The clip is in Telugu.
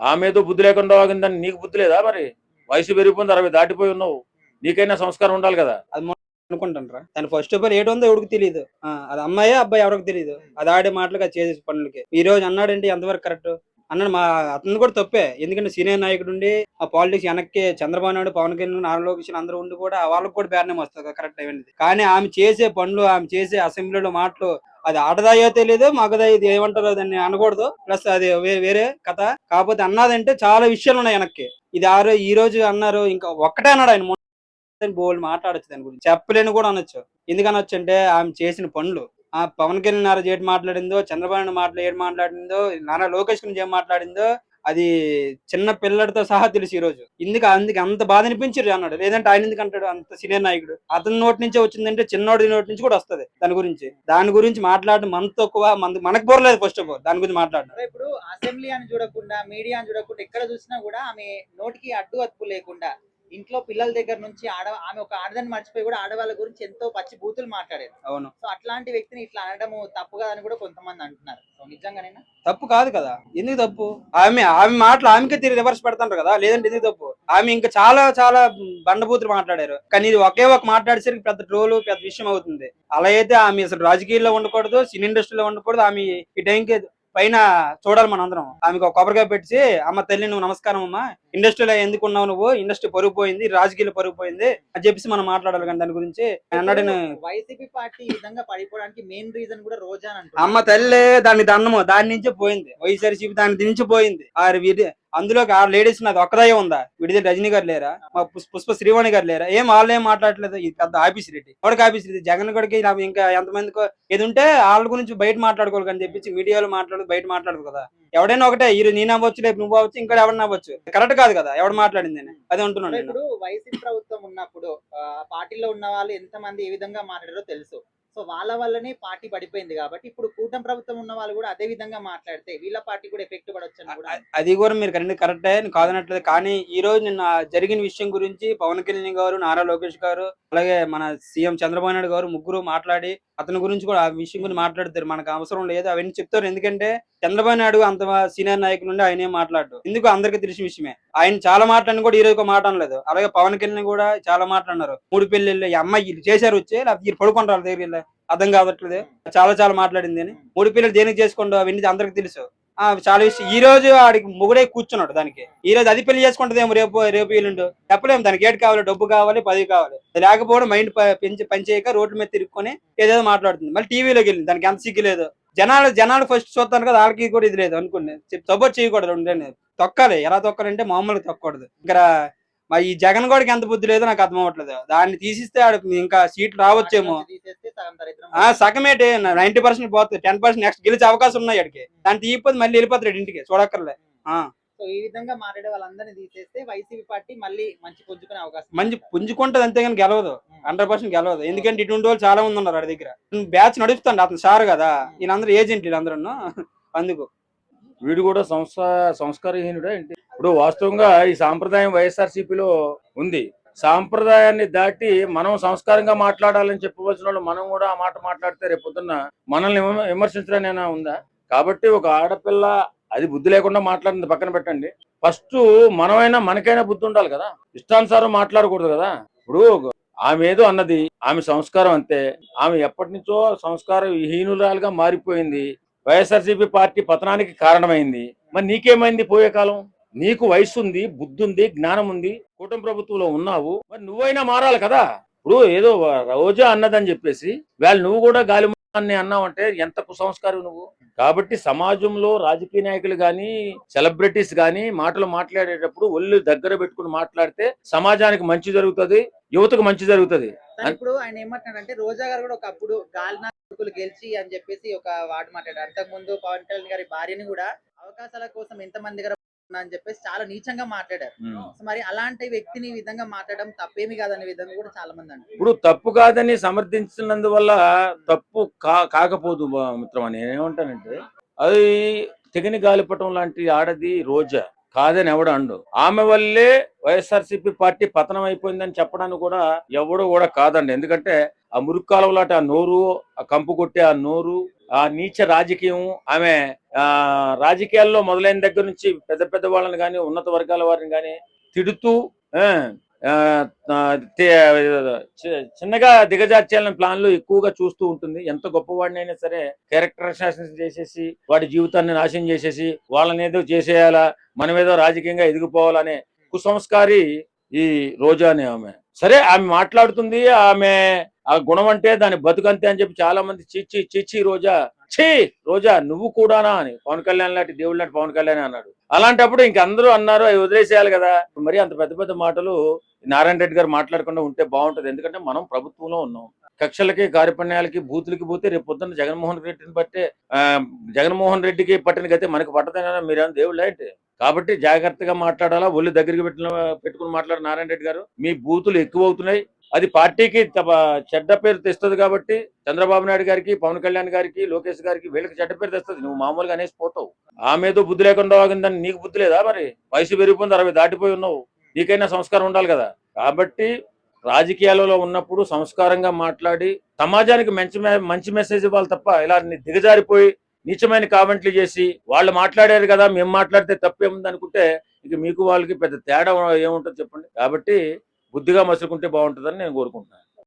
ఆమె బుద్ధి లేకుండా వాగిందని నీకు బుద్ధి లేదా మరి? వయసు పెరిగిపోయింది అరవై దాటిపోయి ఉన్నావు. నీకైనా సంస్కారం ఉండాలి కదా? అనుకుంటాను తను ఫస్ట్ ఆఫ్ ఆల్ ఏటుందో ఎవరికి తెలియదు అది అమ్మాయి అబ్బాయి ఎవరికి తెలియదు అది ఆడే మాటలు చేసే పనులకి. ఈ రోజు అన్నాడంటే ఎంతవరకు కరెక్ట్ అన్నాడు మా అతను కూడా తప్పే. ఎందుకంటే సీనియర్ నాయకుడు ఉండి ఆ పాలిటిక్స్ వెనక్కి చంద్రబాబు నాయుడు పవన్ కళ్యాణ్ నారా లోకేష్ అందరూ ఉండి కూడా వాళ్ళకి కూడా బ్యాన్ వస్తుంది కరెక్ట్ అయింది కానీ ఆమె చేసే పనులు ఆమె చేసే అసెంబ్లీలో మాటలు అది ఆడదాయో తెలియదు మగదాయో ఇది ఏమంటారో దాన్ని అనకూడదు. ప్లస్ అది వేరే కథ. కాకపోతే అన్నదంటే చాలా విషయాలు ఉన్నాయి వెనక్కి. ఇది ఆ రోజు ఈ రోజు అన్నారు ఇంకా ఒక్కటే అన్నాడు ఆయన. బోల్డ్ మాట్లాడచ్చు దాని గురించి. చెప్పలేను కూడా అనొచ్చు. ఎందుకనొచ్చు అంటే ఆమె చేసిన పనులు. ఆ పవన్ కళ్యాణ్ నారా ఏడు మాట్లాడిందో చంద్రబాబు నాయుడు మాట్లాడి ఏడు మాట్లాడిందో నారా లోకేష్ గురించి ఏం మాట్లాడిందో అది చిన్న పిల్లడితో సహా తెలుసు ఈ రోజు ఇందుకు అందుకు అంత బాధ అనిపించారు అన్నాడు లేదంటే ఆయన ఎందుకు అంటాడు? అంత సీనియర్ నాయకుడు. అతని నోటి నుంచే వచ్చిందంటే చిన్నోడి నోటి నుంచి కూడా వస్తది దాని గురించి. దాని గురించి మాట్లాడడం మన తక్కువ మన మనకు పోరలేదు ఫస్ట్ ఆఫ్ ఆల్ దాని గురించి మాట్లాడడం. ఇప్పుడు అసెంబ్లీ అని చూడకుండా మీడియా అని చూడకుండా ఎక్కడ చూసినా కూడా ఆమె నోటికి అడ్డు అదుపు లేకుండా ఇంట్లో పిల్లల దగ్గర నుంచి ఆడ ఆమె ఒక ఆడదాన్ని మర్చిపోయి కూడా ఆడవాళ్ళ గురించి ఎంతో పచ్చి బూతులు మాట్లాడేది. అవును. సో అట్లాంటి వ్యక్తిని ఇట్లా అనడము తప్పు కాదని కూడా కొంతమంది అంటున్నారు. సో నిజంగానేనా? తప్పు కాదు కదా. ఎందుకు తప్పు? ఆమె ఆమె మాటలు ఆమెకే తిరిగి రివర్స్ పెడతాంటారు కదా. లేదంటే ఎందుకు తప్పు? ఆమె ఇంకా చాలా చాలా బండబూతులు మాట్లాడారు. కానీ ఇది ఒకే ఒక మాట్లాడేసరికి పెద్ద ట్రోలు పెద్ద విషయం అవుతుంది. అలా అయితే ఆమె అసలు రాజకీయాల్లో ఉండకూడదు సినీ ఇండస్ట్రీలో ఉండకూడదు. ఆమె ఈ టైంకి పైన చూడాలి మన అందరం ఆమెకు ఒక కొబ్బరిగా పెట్టి అమ్మ తల్లి నువ్వు నమస్కారం అమ్మా. ఇండస్ట్రీలో ఎందుకు ఉన్నావు నువ్వు? ఇండస్ట్రీ పరుగు పోయింది రాజకీయాలు పరుగు పోయింది. అని చెప్పేసి మనం మాట్లాడాలి కానీ దాని గురించి. అన్నాడు నేను, వైసీపీ పార్టీ ఈ విధంగా పడిపోవడానికి మెయిన్ రీజన్ కూడా రోజా. అమ్మ తల్లి దాని దండము దాని నుంచి పోయింది. వైఎస్ఆర్సీపీ దాని నుంచి పోయింది. ఆ వీడి అందులోకి ఆ లేడీస్ నాది ఒక్కదాయే ఉందా? విడిది రజనీ గారు లేరా? మా పుష్ప శ్రీవాణి గారు లేరా? ఏం వాళ్ళు ఏం మాట్లాడలేదు ఇది పెద్ద ఆఫీస్ రెడ్డి. ఎవరికి ఆఫీస్ రెడ్డి. జగన్ గడికి ఇంకా ఎంతమందికో ఏది ఉంటే వాళ్ళ గురించి బయట మాట్లాడుకోవాలి కానీ చెప్పించి మీడియాలో మాట్లాడదు బయట మాట్లాడదు కదా. ఎవడైనా ఒకటే ఈ నేను అవ్వచ్చు రేపు నువ్వు అవ్వచ్చు ఇంకా ఎవరిని అవ్వచ్చు. కరెక్ట్ కాదు కదా ఎవడు మాట్లాడింది అదే నేను. ఇప్పుడు వైసీపీ ప్రభుత్వం ఉన్నప్పుడు పార్టీలో ఉన్న వాళ్ళు ఎంత మంది ఏ విధంగా మాట్లాడారో తెలుసు. సో వాళ్ళ వల్లనే పార్టీ పడిపోయింది కాబట్టి ఇప్పుడు కూటమి ప్రభుత్వం ఉన్న వాళ్ళు కూడా అదే విధంగా మాట్లాడితే వీళ్ళ పార్టీ కూడా ఎఫెక్ట్ అ- అది కూడా మీరు కరెంట్ కరెక్టే నేను కాదనట్లేదు. కానీ ఈ రోజు నిన్న జరిగిన విషయం గురించి పవన్ కళ్యాణ్ గారు నారా లోకేష్ గారు అలాగే మన సీఎం చంద్రబాబు నాయుడు గారు ముగ్గురు మాట్లాడి అతని గురించి కూడా ఆ విషయం గురించి మాట్లాడతారు. మనకు అవసరం లేదు. అవన్నీ చెప్తారు. ఎందుకంటే చంద్రబాబు నాయుడు అంత సీనియర్ నాయకులు నుండి ఆయన ఏం మాట్లాడు ఎందుకు అందరికీ తెలిసిన విషయమే. ఆయన చాలా మాట్లాడిన కూడా ఈ రోజు మాట అనలేదు. అలాగే పవన్ కళ్యాణ్ కూడా చాలా మాట్లాడినారు. మూడు పెళ్ళి అమ్మాయి చేశారు వచ్చి లేకపోతే పడుకుంటారు వాళ్ళ దగ్గర అర్థం కావట్లేదు. చాలా చాలా మాట్లాడింది అని. మూడు పిల్లలు దేనికి చేసుకోండు అవన్నీ అందరికి తెలుసు. ఆ చాలా విషయం. ఈ రోజు ఆడికి మొగుడే కూర్చున్నాడు దానికి. ఈ రోజు అది పెళ్ళి చేసుకుంటదేమో రేపు రేపు ఎల్లుండు. చెప్పలేము దానికి ఏడు కావాలి డబ్బు కావాలి పదవి కావాలి. లేకపోవడం మైండ్ పెంచి పనిచేయక రోడ్ల మీద తిరుక్కొని ఏదేదో మాట్లాడుతుంది. మళ్ళీ టీవీలోకి వెళ్ళింది. దానికి ఎంత సిగ్గు లేదు. జనాలు జనాలు ఫస్ట్ చూస్తాను కదా వాళ్ళకి కూడా ఇది లేదు అనుకున్నాను. సపోర్ట్ చేయకూడదు ఉండని తొక్కాలి. ఎలా తొక్కాలంటే మామూలుగా తొక్కకూడదు. ఇక్కడ మా ఈ జగన్ గోడికి ఎంత బుద్ధి లేదో నాకు అర్థం అవ్వట్లేదు దాన్ని తీసిస్తే ఆడు ఇంకా సీట్లు రావచ్చేమో. ఆ సగమేటే నైన్టీ పర్సెంట్ పోతుంది టెన్ పర్సెంట్ నెక్స్ట్ గెలిచే అవకాశం ఉన్నాయి అడిగి దాన్ని తీయకపోతే మళ్ళీ వెళ్ళిపోతాడు ఇంటికి. చూడక్కర్లే. సో ఈ విధంగా మాట్లాడే వాళ్ళందరినీ తీసేస్తే వైసీపీ పార్టీ మళ్ళీ మంచి పుంజుకునే అవకాశం మంచి పుంజుకుంటది అంతేగాని గెలవదు. Hundred percent గెలవదు. ఎందుకంటే ఇటువంటి వాళ్ళు చాలా మంది ఉన్నారు వాడి దగ్గర. బ్యాచ్ నడుస్తుంది అతను సార్ కదా. వీళ్ళందరూ ఏజెంట్ వీళ్ళందరూ అందుకు. వీడు కూడా సంస్థ సంస్కారహీనుడే ఏంటి? ఇప్పుడు వాస్తవంగా ఈ సాంప్రదాయం వైఎస్ఆర్సీపీలో ఉంది. సాంప్రదాయాన్ని దాటి మనం సంస్కారంగా మాట్లాడాలని చెప్పవలసిన వాళ్ళు మనం కూడా ఆ మాట మాట్లాడితే రేపు పొద్దున్న మనల్ని విమర్శించడానైనా ఉందా? కాబట్టి ఒక ఆడపిల్ల అది బుద్ధి లేకుండా మాట్లాడింది పక్కన పెట్టండి. ఫస్ట్ మనమైనా మనకైనా బుద్ధి ఉండాలి కదా. ఇష్టానుసారం మాట్లాడకూడదు కదా. ఇప్పుడు ఆమె ఏదో అన్నది ఆమె సంస్కారం అంతే. ఆమె ఎప్పటి నుంచో సంస్కార హీనురాలుగా మారిపోయింది. వైఎస్ఆర్సీపీ పార్టీ పతనానికి కారణమైంది. మరి నీకేమైంది పోయే కాలం? నీకు వయసు ఉంది బుద్ధి ఉంది జ్ఞానం ఉంది కూటమి ప్రభుత్వంలో ఉన్నావు. మరి నువ్వైనా మారాలి కదా. ఇప్పుడు ఏదో రోజా అన్నదని చెప్పేసి వాళ్ళు నువ్వు కూడా గాలి అని అన్నావంటే ఎంత కుసంస్కారం నువ్వు? కాబట్టి సమాజంలో రాజకీయ నాయకులు గాని సెలబ్రిటీస్ గాని మాటలు మాట్లాడేటప్పుడు ఒళ్ళు దగ్గర పెట్టుకుని మాట్లాడితే సమాజానికి మంచి జరుగుతుంది యువతకు మంచి జరుగుతుంది. ఇప్పుడు ఆయన ఏమంటున్నాడంటే రోజా గారు కూడా ఒకప్పుడు గాలినాకులు గెలిచి అని చెప్పేసి ఒక వాడు మాట్లాడారు. అంతకు ముందు పవన్ కళ్యాణ్ గారి భార్యని కూడా అవకాశాల కోసం ఎంత మంది దగ్గర అని చెప్పేసి చాలా నీచంగా మాట్లాడారు. మరి అలాంటి వ్యక్తిని ఈ విధంగా మాట్లాడడం తప్పేమి కాదనే విధంగా కూడా చాలా మంది అంటారు. ఇప్పుడు తప్పు కాదని సమర్థించినందువల్ల తప్పు కా కాకపోదు బా- మిత్రమా నేనేమంటానంటే అది తెగని గాలిపటం లాంటి ఆడది రోజా. కాదని ఎవడు అండు. ఆమె వల్లే వైఎస్ఆర్సీపీ పార్టీ పతనం అయిపోయిందని చెప్పడానికి కూడా ఎవడు కూడా కాదండి. ఎందుకంటే ఆ మురుక్కాలవలాట ఆ నోరు ఆ కంపు కొట్టే ఆ నోరు ఆ నీచ రాజకీయం ఆమె ఆ రాజకీయాల్లో మొదలైన దగ్గర నుంచి పెద్ద పెద్ద వాళ్ళని కానీ ఉన్నత వర్గాల వారిని కానీ తిడుతూ ఆ, చిన్నగా దిగజార్చాలని ప్లాన్లు ఎక్కువగా చూస్తూ ఉంటుంది. ఎంత గొప్పవాడినైనా సరే క్యారెక్టర్ అసాసినేషన్ చేసేసి వాడి జీవితాన్ని నాశనం చేసేసి వాళ్ళని ఏదో చేసేయాలా మనం ఏదో రాజకీయంగా ఎదిగిపోవాలనే కుసంస్కారి ఈ రోజా అనే ఆమె. సరే ఆమె మాట్లాడుతుంది ఆమె ఆ గుణం అంటే దాని బతుకంతే అని చెప్పి చాలా మంది చిచ్చి చిచ్చి రోజా. ఛీ రోజా నువ్వు కూడానా అని. పవన్ కళ్యాణ్ లాంటి దేవుడు లాంటి పవన్ కళ్యాణ్ అన్నాడు. అలాంటప్పుడు ఇంకందరూ అన్నారు అవి వదిలేసేయాలి కదా. మరి అంత పెద్ద పెద్ద మాటలు నారాయణ రెడ్డి గారు మాట్లాడకుండా ఉంటే బాగుంటది. ఎందుకంటే మనం ప్రభుత్వంలో ఉన్నాం. కక్షలకి కార్యపణ్యాలకి బూతులకి పోతే రేపు పొద్దున్న జగన్మోహన్ రెడ్డిని బట్టే ఆ, జగన్మోహన్ రెడ్డికి పట్టిన గతే మనకి పట్టదైనా మీరేమో దేవుళ్ళ ఏంటి? కాబట్టి జాగ్రత్తగా మాట్లాడాలా. ఒళ్ళు దగ్గరికి పెట్టిన పెట్టుకుని మాట్లాడు నారాయణ రెడ్డి గారు. మీ బూతులు ఎక్కువ అవుతున్నాయి అది పార్టీకి చెడ్డ పేరు తెస్తుంది కాబట్టి చంద్రబాబు నాయుడు గారికి పవన్ కళ్యాణ్ గారికి లోకేష్ గారికి వీళ్ళకి చెడ్డ పేరు తెస్తుంది. నువ్వు మామూలుగా అనేసి పోతావు. ఆమెతో బుద్ధి లేకుండా వాగిందని నీకు బుద్ధి లేదా మరి? వయసు పెరిగిపోయింది అరవై దాటిపోయి ఉన్నావు. నీకైనా సంస్కారం ఉండాలి కదా. కాబట్టి రాజకీయాలలో ఉన్నప్పుడు సంస్కారంగా మాట్లాడి సమాజానికి మంచి మంచి మెసేజ్ ఇవ్వాలి తప్ప ఇలా దిగజారిపోయి నీచమైన కామెంట్లు చేసి వాళ్ళు మాట్లాడారు కదా మేము మాట్లాడితే తప్పేముంది అనుకుంటే ఇక మీకు వాళ్ళకి పెద్ద తేడా ఏముంటుంది చెప్పండి? కాబట్టి బుద్ధిగా మసులుకుంటే బాగుంటుందని నేను కోరుకుంటున్నాను.